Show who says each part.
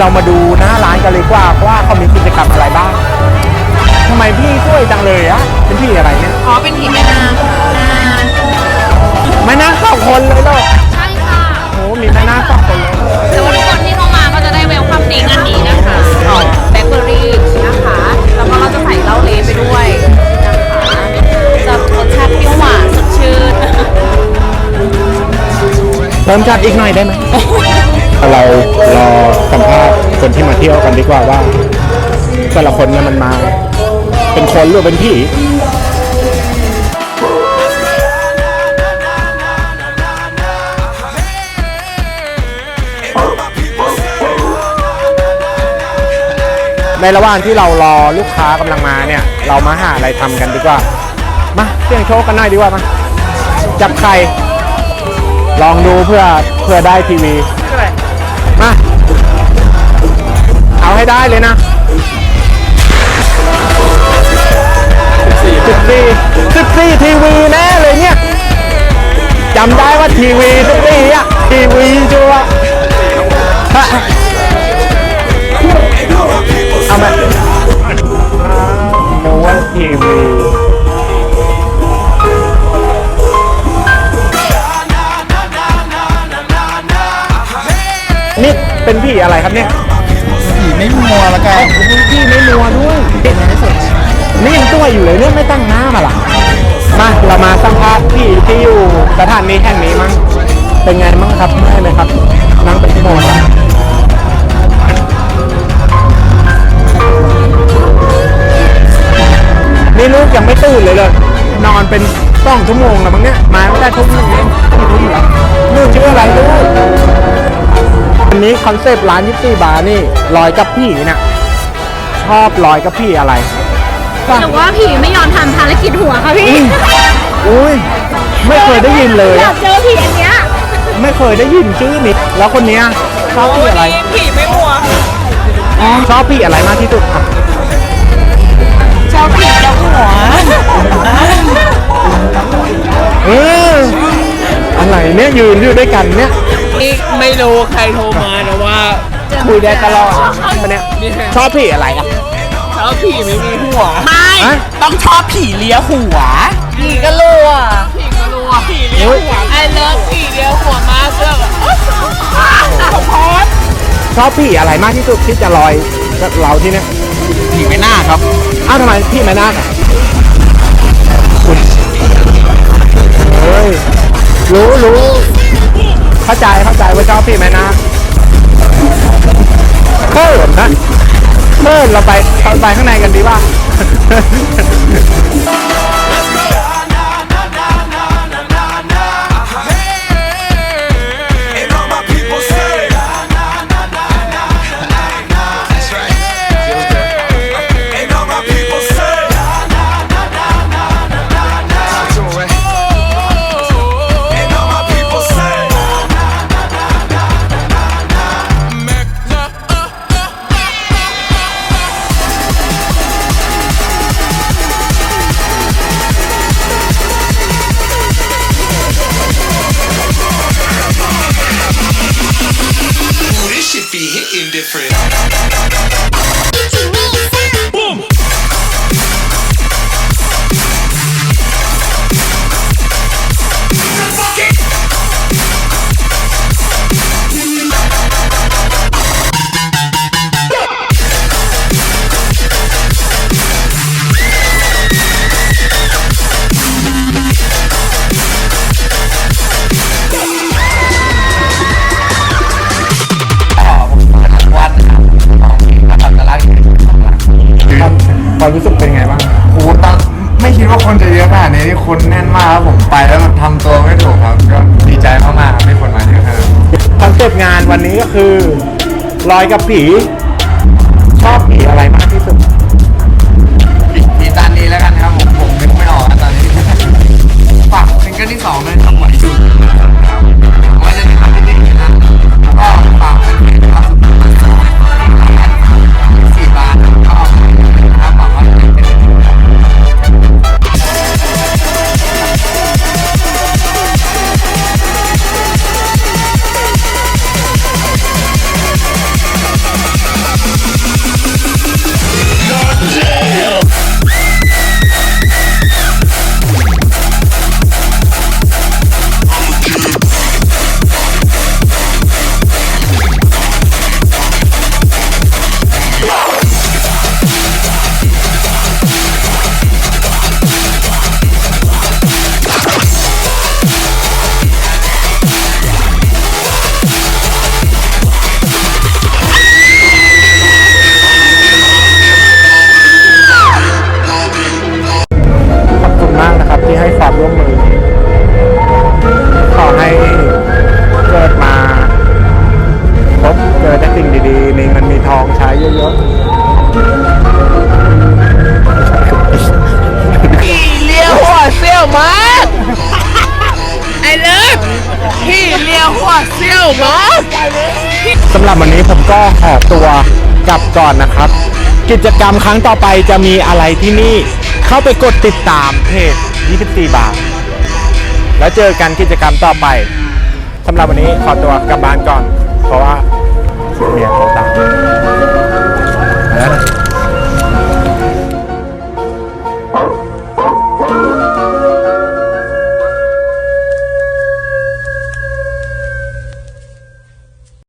Speaker 1: เรามาดูหน้าร้านกันเลยดีกว่าว่าเขามีกิจกรรมอะไรบ้างทำไมพี่สวยจังเลยอะเป็นพี่อะไรเนี่ย
Speaker 2: อ๋อเป็นผีแม่นางค่ะ
Speaker 1: แม่นาคสองคนเลยเหรอ
Speaker 2: ใช่ค่ะ
Speaker 1: โอ้มีแม่นาคสองคนเลย
Speaker 2: แต่ว่าทุกคนที่เข้ามาก็จะได้เวลคัมดิ้งอันนี้นะคะแบล็คเบอร์รี่นะคะแล้วก็เราจะใส่เหล้าเลไปด้วยนะคะจะรสชาติเปรี้ยวหวานสดชื่น
Speaker 1: เริ่มจัดอีกหน่อยได้ไหม เรารอสัมภาษณ์คนที่มาเที่ยวกันดีกว่าว่า แต่ละคนเนี่ยมันมา เป็นคนหรือเป็นผีในระหว่างที่เรารอลูกค้ากำลังมาเนี่ย เรามาหาอะไรทำกันดีกว่า มาเสี่ยงโชคกันหน่อยดีกว่ามาจับไข่ลองดูเพื่อเพื่อได้ทีวี มา เอาให้ได้เลยนะสิบสี่สิบสี่ทีวีแน่เลยเนี่ยจำได้ว่าทีวีสิบสี่อะทีวีชัวเอามาโน้ว่าทีวี อะไรครับเนี่ย
Speaker 3: ผีไม่มัวแล้วกัน
Speaker 1: พี่ไม่นัวด้วยนี่ยังตัวอยู่เลยเรื่องไม่ตั้งหน้ามาล่ะมาเรามาสัมภาษณ์พี่ที่อยู่สถานนี้แห่งนี้มั้งเป็นไงมั้งครับเมื่อยไหมครับนั่งเป็นชั่วโมงแล้วนี่ลูกยังไม่ตื่นเลยเลยนอนเป็นสองชั่วโมงแล้วมั้งเนี่ยมาไม่ได้ทุ่มหนึงเองกี่ทุ่มแล้วลูกชื่ออะไรลูก วันนี้คอนเซปต์ร้านยิปซีบาร์นี่ลอยกับพี่เนี่ยชอบลอยกับพี่อะไรป่ะ
Speaker 2: หรือว่าผีไม่ยอมทำภารกิจหัวค่ะพี่
Speaker 1: อุ้ยไม่เคยได้ยินเลย
Speaker 2: อยา
Speaker 1: อะ
Speaker 2: กเจอผีอันเนี้ย
Speaker 1: ไม่เคยได้ยินชื่อนิดแล้วคนเนี้ยชอบพี่อะไร
Speaker 2: ผีไม่มัว
Speaker 1: อ๋อชอบพี่อะไรมากที่สุดอะ
Speaker 2: ชอบผีเจ้าหัว
Speaker 1: เอออะไรเนี่ยยืนอยู่ด้วยกันเนี่ย
Speaker 4: นี่ไม่รู้ใครโทรมานะว่า
Speaker 1: คุยได้ตลอดคนเนี้ยชอบพี่อะไรอะ
Speaker 4: ชอบผีไม่มีหัว
Speaker 2: ไม่
Speaker 1: ฮะ
Speaker 4: ต้องชอบผีเลียหัว
Speaker 2: ผีก็รัว
Speaker 4: ผีก็รู้ว่าผีเลียหัวไอ้เลิฟผีเลียหัวมากเสื้อแบบสมพร
Speaker 1: ชอบพี่อะไรมากที่สุดที่จะลอยกับเราที่เนี่ย
Speaker 3: ผีไม่น่าครับ
Speaker 1: อ้าวทำไมพี่ไม่น่าอะคุณเฮ้ยรู้รู้ เข้าใจเข้าใจว่าชอบพี่ไหมนะเขินนะเพิ่มเราไปเราไปข้างในกันดีว่า
Speaker 5: different.
Speaker 1: ความรู้สึกเป็นไงบ้าง
Speaker 3: โอ้ตอนไม่คิดว่าคนจะเยอะขนาดนี้นี่คนแน่นมากครับผมไปแล้วแบบทำตัวไม่ถูกครับ ก็ดีใจมากๆครับที่คนมาเยอะขนาดนี้
Speaker 1: คอนเซปต์งานวันนี้ก็คือลอยกับผี ชอบผีอะไรมาก บวันนี้ผมก็ขอตัวกลับก่อนนะครับ กิจกรรมครั้งต่อไปจะมีอะไรที่นี่เข้าไปกดติดตามเพจ 24 บาท แล้วเจอกันกิจกรรมต่อไปสำหรับวันนี้ขอตัวกลับบ้านก่อน เพราะว่าเมียโทรตาม